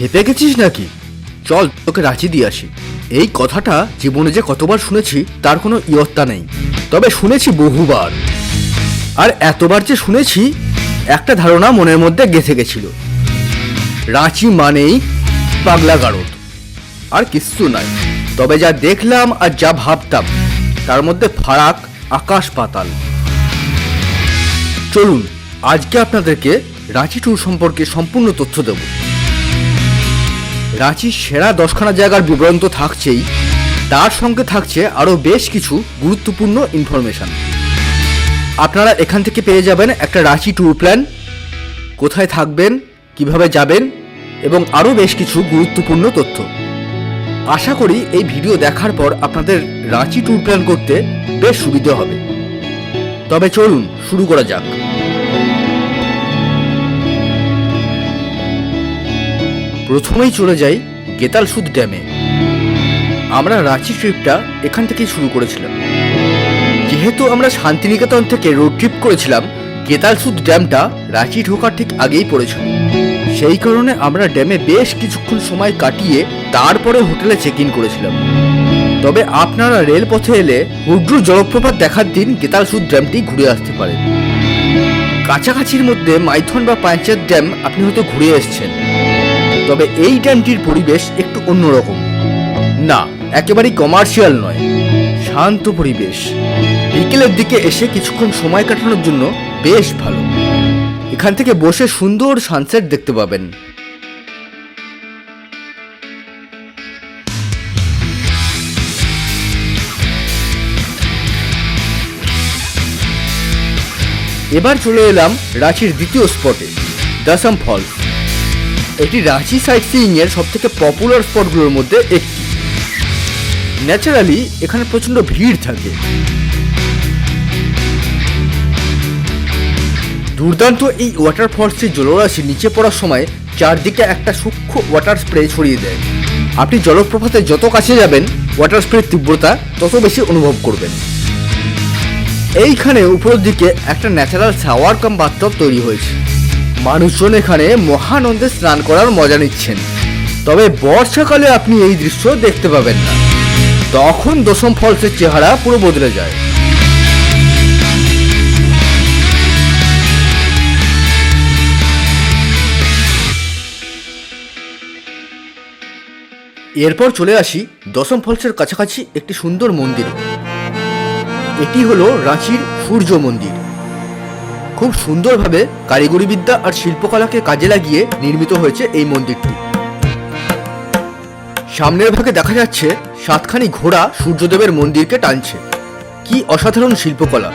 খেপে গেছিস নাকি? চল, তোকে রাঁচি দিয়ে আসি। এই কথাটা জীবনে যে কতবার শুনেছি, তার কোনো ইয়ত্তা নেই। তবে শুনেছি বহুবার। আর এতবার যে শুনেছি, একটা ধারণা মনের মধ্যে গেঁথে গেছিল। রাঁচি মানেই পাগলা গারদ। আর কিচ্ছু নাই। তবে যা দেখলাম আর যা ভাবতাম, তার মধ্যে ফারাক আকাশ পাতাল। চলুন, আজকে আপনাদেরকে রাঁচি ট্যুর সম্পর্কে সম্পূর্ণ তথ্য দেব। রাঁচির সেরা দশখানা জায়গার বিবরণ তো থাকছেই। তার সঙ্গে থাকছে আরও বেশ কিছু গুরুত্বপূর্ণ ইনফরমেশন আপনারা এখান থেকে পেয়ে যাবেন একটা রাঁচি ট্যুর প্ল্যান কোথায় থাকবেন, কীভাবে যাবেন, এবং আরও বেশ কিছু গুরুত্বপূর্ণ তথ্য। আশা করি এই ভিডিও দেখার পর আপনাদের রাঁচি ট্যুর প্ল্যান করতে বেশ সুবিধা হবে। তবে চলুন, শুরু করা যাক। প্রথমেই চলে যাই গেতালসুদ ড্যামে। আমরা রাঁচি ট্রিপটা এখান থেকেই শুরু করেছিলাম। যেহেতু আমরা শান্তিনিকেতন থেকে রোড ট্রিপ করেছিলাম, গেতালসুদ ড্যামটা রাঁচি ঢোকার ঠিক আগেই পড়েছিল সেই কারণে আমরা ড্যামে বেশ কিছুক্ষণ সময় কাটিয়ে তারপরে হোটেলে চেক ইন করেছিলাম। তবে আপনারা রেলপথে এলে হুড্রু জলপ্রপাত দেখার দিন গেতালসুদ ড্যামটি ঘুরে আসতে পারেন। কাছাকাছির মধ্যে মাইথন বা পাঞ্চায়েত ড্যাম আপনি হয়তো ঘুরে এসেছেন। তবে এই ড্যামটির পরিবেশ একটু অন্যরকম। না, একেবারেই কমার্শিয়াল নয়, শান্ত পরিবেশ। বিকেলের দিকে এসে কিছুক্ষণ সময় কাটানোর জন্য বেশ ভালো। এখান থেকে বসে সুন্দর সানসেট দেখতে পাবেন। এবার চলে এলাম রাঁচির দ্বিতীয় স্পটে দশম ফলস এটি রাঁচি সাইট সিইং এর সব থেকে পপুলার স্পটগুলোর মধ্যে একটি। ন্যাচারালি এখানে প্রচণ্ড ভিড় থাকে। দুর্দান্ত এই ওয়াটার ওয়াটারফলসটির জলরাশি নিচে পড়ার সময় চারদিকে একটা সূক্ষ্ম ওয়াটার স্প্রে ছড়িয়ে দেয়। আপনি জলপ্রপাতে যত কাছে যাবেন ওয়াটার স্প্রের তীব্রতা তত বেশি অনুভব করবেন। এইখানে উপরের দিকে একটা ন্যাচারাল শাওয়ার কাম বাথটব তৈরি হয়েছে। মানুষজন এখানে মহানন্দে স্নান করার মজা নিচ্ছেন। তবে বর্ষাকালে আপনি এই দৃশ্য দেখতে পাবেন না। তখন দশম ফলসের চেহারা পুরো বদলে যায়। এরপর চলে আসি দশম ফলসের কাছাকাছি একটি সুন্দর মন্দির। এটি হলো রাঁচির সূর্য মন্দির। খুব সুন্দরভাবে কারিগরি বিদ্যা আর শিল্পকলাকে কাজে লাগিয়ে নির্মিত হয়েছে এই মন্দিরটি। সামনের ভাগে দেখা যাচ্ছে সাতখানি ঘোড়া সূর্যদেবের মন্দিরকে টানছে। কি অসাধারণ শিল্পকলা!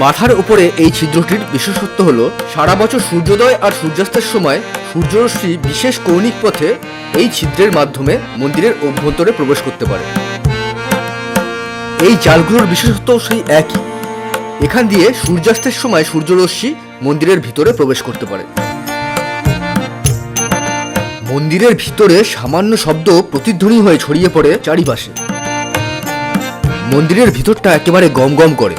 মাথার উপরে এই ছিদ্রটির বিশেষত্ব হলো, সারা বছর সূর্যোদয় আর সূর্যাস্তের সময় সূর্যরশ্মি বিশেষ কৌণিক পথে এই ছিদ্রের মাধ্যমে মন্দিরের অভ্যন্তরে প্রবেশ করতে পারে। এই জালগুলোর বিশেষত্ব সেই একই। এখান দিয়ে সূর্যাস্তের সময় সূর্যরশ্মি মন্দিরের ভিতরে প্রবেশ করতে পারে। মন্দিরের ভিতরে সামান্য শব্দ প্রতিধ্বনি হয়ে ছড়িয়ে পড়ে চারিপাশে। মন্দিরের ভিতরটা একেবারে গম গম করে।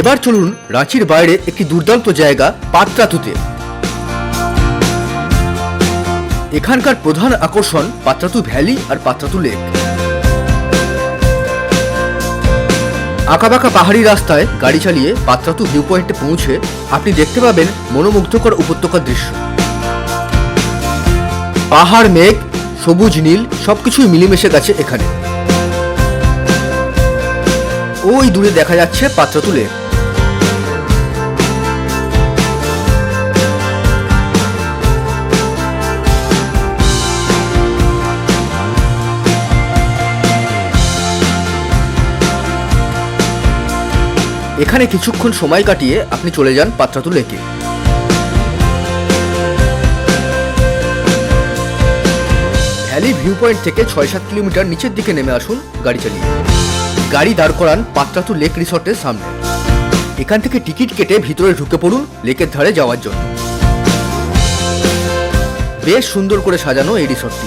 এবার চলুন রাঁচির বাইরে একটি দুর্দান্ত জায়গা, পাত্রাতুতে। এখানকার প্রধান আকর্ষণ পাত্রাতু ভ্যালি আর পাত্রাতু লেক। আঁকাবাঁকা পাহাড়ি রাস্তায় গাড়ি চালিয়ে পাত্রাতু ভিউ পয়েন্টে পৌঁছে আপনি দেখতে পাবেন মনোমুগ্ধকর উপত্যকার দৃশ্য। পাহাড়, মেঘ, সবুজ, নীল, সবকিছুই মিলেমিশে গেছে এখানে। ওই দূরে দেখা যাচ্ছে পাত্রাতু লেক। এখানে কিছুক্ষণ সময় কাটিয়ে আপনি চলে যান পাত্রাতু লেকে ভ্যালি ভিউ পয়েন্ট থেকে ছয় সাত কিলোমিটার নিচের দিকে নেমে আসুন গাড়ি চালিয়ে। গাড়ি দাঁড় করান পাত্রাতু লেক রিসর্টের সামনে। এখান থেকে টিকিট কেটে ভিতরে ঢুকে পড়ুন লেকের ধারে যাওয়ার জন্য। বেশ সুন্দর করে সাজানো এই রিসর্টটি।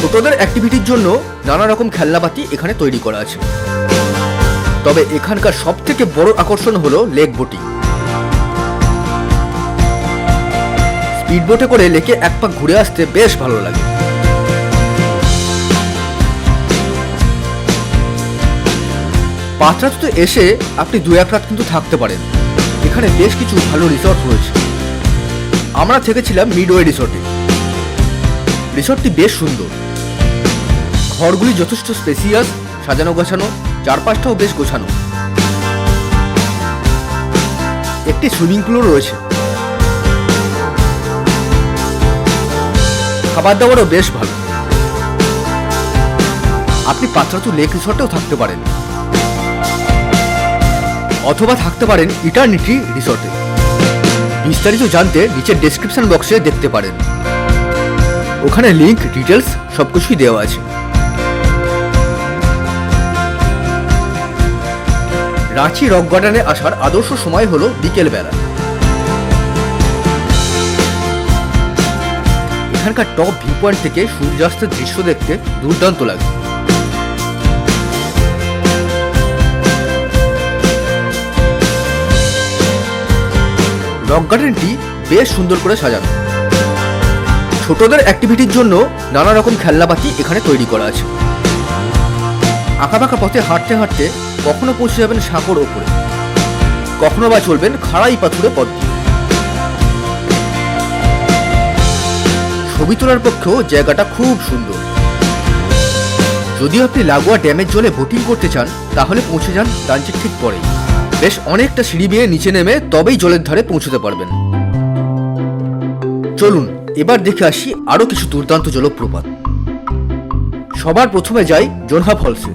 ছোটদের অ্যাক্টিভিটির জন্য নানা রকম খেলনাপাতি এখানে তৈরি করা আছে। তবে এখানকার সবথেকে বড় আকর্ষণ হলো লেক বোটিং। স্পিডবোটে করে লেকে এক পাক ঘুরে আসতে বেশ ভালো লাগে। পাত্রাতুতে এসে আপনি দু এক রাত কিন্তু থাকতে পারেন। এখানে বেশ কিছু ভালো রিসর্ট রয়েছে। আমরা থেকেছিলাম মিডওয়ে রিসর্টে রিসর্টটি বেশ সুন্দর। ঘরগুলি যথেষ্ট স্পেসিয়াস সাজানো গোছানো চারপাশটাও বেশ গোছানো। একটি সুইমিং পুলও রয়েছে। খাবার দাবারও বেশ ভালো। আপনি পাত্রাতু লেক রিসর্টেও থাকতে পারেন। অথবা থাকতে পারেন ইটার্নিটি রিসর্টে। বিস্তারিত জানতে নিচের ডেসক্রিপশন বক্সে দেখতে পারেন। ওখানে লিংক ডিটেলস সবকিছুই দেওয়া আছে। রাঁচি রক গার্ডেনে আসার আদর্শ সময় হলো বিকেলবেলা। এখানকার টপ ভিউ পয়েন্ট থেকে সূর্যাস্তের দৃশ্য দেখতে দুর্দান্ত লাগে। রক গার্ডেনটি বেশ সুন্দর করে সাজানো। ছোটদের অ্যাক্টিভিটির জন্য নানা রকম খেলনাপাতি এখানে তৈরি করা আছে। আঁকাবাঁকা পথে হাঁটতে হাঁটতে কখনো পৌঁছে যাবেন সাঁকোর ওপরে, কখনো বা চলবেন খাড়াই পাথুরে পথ দিয়ে। ছবি তোলার পক্ষেও জায়গাটা খুব সুন্দর। যদি আপনি লাগোয়া ড্যামের জলে বোটিং করতে চান, তাহলে পৌঁছে যান লাঞ্চের ঠিক পরেই। বেশ অনেকটা সিঁড়ি বেয়ে নিচে নেমে তবেই জলের ধারে পৌঁছতে পারবেন। চলুন, এবার দেখে আসি আরও কিছু দুর্দান্ত জলপ্রপাত। সবার প্রথমে যাই জোনহা ফলসে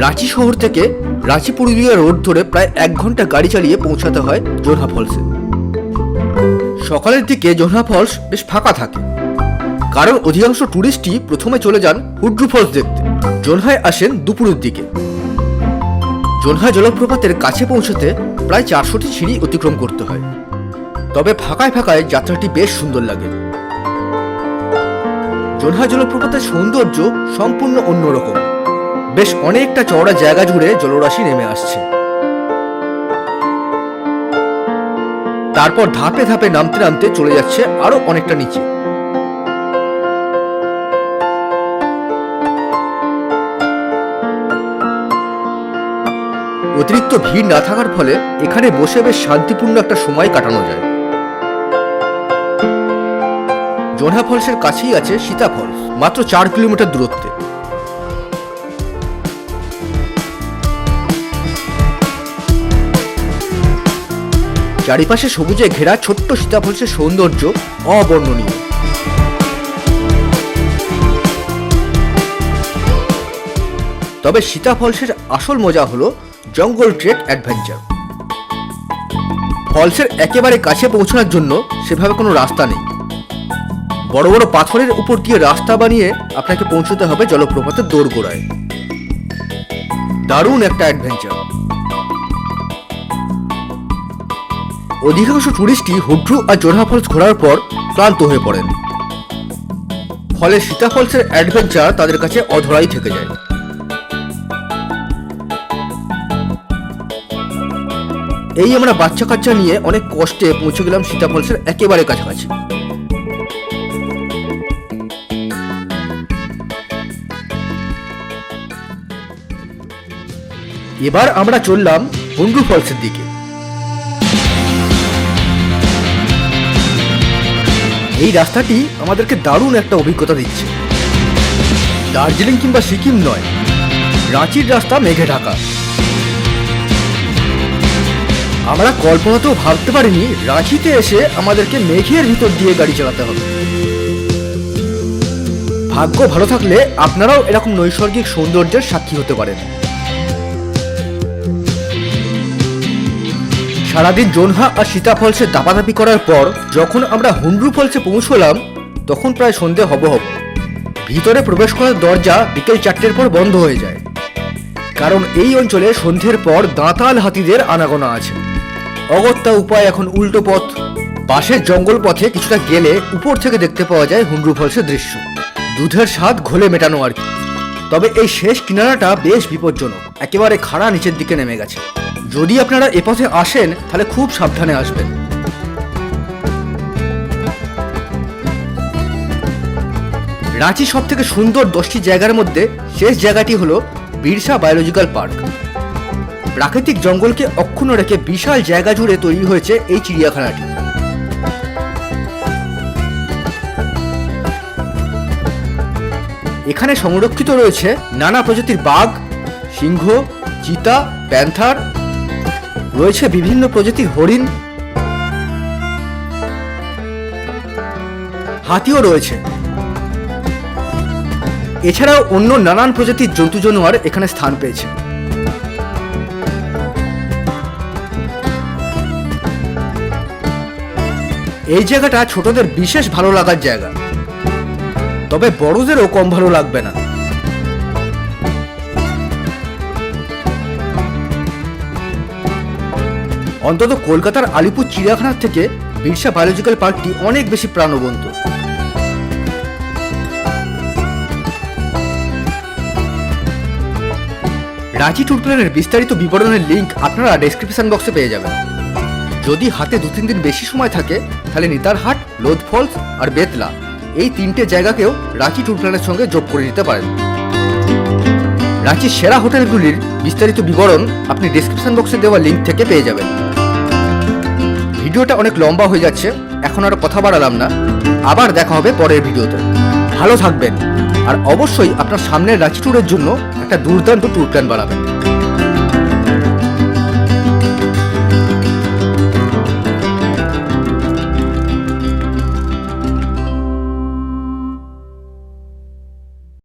রাঁচি শহর থেকে রাঁচি পুরুলিয়া রোড ধরে প্রায় এক ঘণ্টা গাড়ি চালিয়ে পৌঁছাতে হয় জোনহা ফলসে সকালের দিকে জোনহা ফলস বেশ ফাঁকা থাকে। কারণ অধিকাংশ টুরিস্টই প্রথমে চলে যান হুড্রু ফলস দেখতে। জোনহায় আসেন দুপুরের দিকে। জোনহা জলপ্রপাতের কাছে পৌঁছতে প্রায় চারশোটি সিঁড়ি অতিক্রম করতে হয়। তবে ফাঁকায় ফাঁকায় যাত্রাটি বেশ সুন্দর লাগে। জোনহা জলপ্রপাতের সৌন্দর্য সম্পূর্ণ অন্যরকম। বেশ অনেকটা চওড়া জায়গা জুড়ে জলরাশি নেমে আসছে। তারপর ধাপে ধাপে নামতে নামতে চলে যাচ্ছে আরও অনেকটা নিচে। অতিরিক্ত ভিড় না থাকার ফলে এখানে বসে বেশ শান্তিপূর্ণ একটা সময় কাটানো যায়। জোনহা ফলসের কাছেই আছে সীতা ফলস মাত্র চার কিলোমিটার দূরত্বে। চারিপাশে সবুজে ঘেরা ছোট্ট সীতা ফলসের সৌন্দর্য অবর্ণনীয়। তবে সীতা ফলসের আসল মজা হলো জঙ্গল ট্রেক অ্যাডভেঞ্চার। ফলসের একেবারে কাছে পৌঁছানোর জন্য সেভাবে কোনো রাস্তা নেই। বড় বড় পাথরের উপর দিয়ে রাস্তা বানিয়ে আপনাকে পৌঁছতে হবে জলপ্রপাতের দোরগোড়ায়। দারুণ একটা অ্যাডভেঞ্চার। অধিকাংশ টুরিস্টই হুড্রু আর জোরহা ফলস ঘোরার পর ক্লান্ত হয়ে পড়েন। ফলে সীতা ফলসের অ্যাডভেঞ্চার তাদের কাছে অধরাই থেকে যায়। এই আমরা বাচ্চা কাচ্চা নিয়ে অনেক কষ্টে পৌঁছে গেলাম সীতা ফলসের একেবারে কাছাকাছি। এবার আমরা চললাম হুন্ডু ফলসের দিকে। এই রাস্তাটি আমাদেরকে দারুণ একটা অভিজ্ঞতা দিচ্ছে। দার্জিলিং কিংবা সিকিম নয়, রাঁচির রাস্তা মেঘে ঢাকা। আমরা কল্পনাতেও ভাবতে পারিনি রাঁচিতে এসে আমাদেরকে মেঘের ভিতর দিয়ে গাড়ি চালাতে হবে। ভাগ্য ভালো থাকলে আপনারাও এরকম নৈসর্গিক সৌন্দর্যের সাক্ষী হতে পারেন। সারাদিন জোনহা আর সীতা ফলসে দাপাদাপি করার পর যখন আমরা হুন্ড্রু ফলসে পৌঁছলাম, তখন প্রায় সন্ধে হব হব। ভিতরে প্রবেশ করার দরজা বিকেল চারটের পর বন্ধ হয়ে যায়। কারণ এই অঞ্চলে সন্ধ্যের পর দাঁতাল হাতিদের আনাগোনা আছে। অগত্যা উপায় এখন উল্টো পথ। পাশের জঙ্গল পথে কিছুটা গেলে উপর থেকে দেখতে পাওয়া যায় হুন্ড্রু ফলসের দৃশ্য। দুধের স্বাদ ঘোলে মেটানো আর কি। তবে এই শেষ কিনারাটা বেশ বিপজ্জনক। একেবারে খাড়া নিচের দিকে নেমে গেছে। যদি আপনারা এ পথে আসেন, তাহলে খুব সাবধানে আসবেন। রাঁচি সব থেকে সুন্দর দশটি জায়গার মধ্যে শেষ জায়গাটি হলো বিরসা বায়োলজিক্যাল পার্ক। প্রাকৃতিক জঙ্গলকে অক্ষুণ্ণ রেখে বিশাল জায়গা জুড়ে তৈরি হয়েছে এই চিড়িয়াখানাটি। এখানে সংরক্ষিত রয়েছে নানা প্রজাতির বাঘ, সিংহ, চিতা, প্যান্থার, রয়েছে বিভিন্ন প্রজাতির হরিণ। হাতিও রয়েছে। এছাড়াও অন্য নানান প্রজাতির জন্তু জানোয়ার এখানে স্থান পেয়েছে। এই জায়গাটা ছোটদের বিশেষ ভালো লাগার জায়গা। তবে বড়দেরও কম ভালো লাগবে না। অন্তত কলকাতার আলিপুর চিড়িয়াখানার থেকে বিরসা বায়োলজিক্যাল পার্কটি অনেক বেশি প্রাণবন্ত। রাঁচি ট্যুর প্ল্যানের বিস্তারিত বিবরণের লিঙ্ক আপনারা ডেসক্রিপশন বক্সে পেয়ে যাবেন। যদি হাতে দু তিন দিন বেশি সময় থাকে, তাহলে নিতারহাট লোধ ফলস আর বেতলা। এই তিনটে জায়গাকেও রাঁচি ট্যুর প্ল্যানের সঙ্গে যোগ করে নিতে পারেন। রাঁচির সেরা হোটেলগুলির বিস্তারিত বিবরণ আপনি ডেসক্রিপশন বক্সে দেওয়া লিঙ্ক থেকে পেয়ে যাবেন। ভিডিওটা অনেক লম্বা হয়ে যাচ্ছে, এখন আর কথা বাড়ালাম না। আবার দেখা হবে পরের ভিডিওতে। ভালো থাকবেন, আর অবশ্যই আপনার সামনের রাঁচি ট্যুরের জন্য একটা দুর্দান্ত ট্যুর প্ল্যান বানাবেন।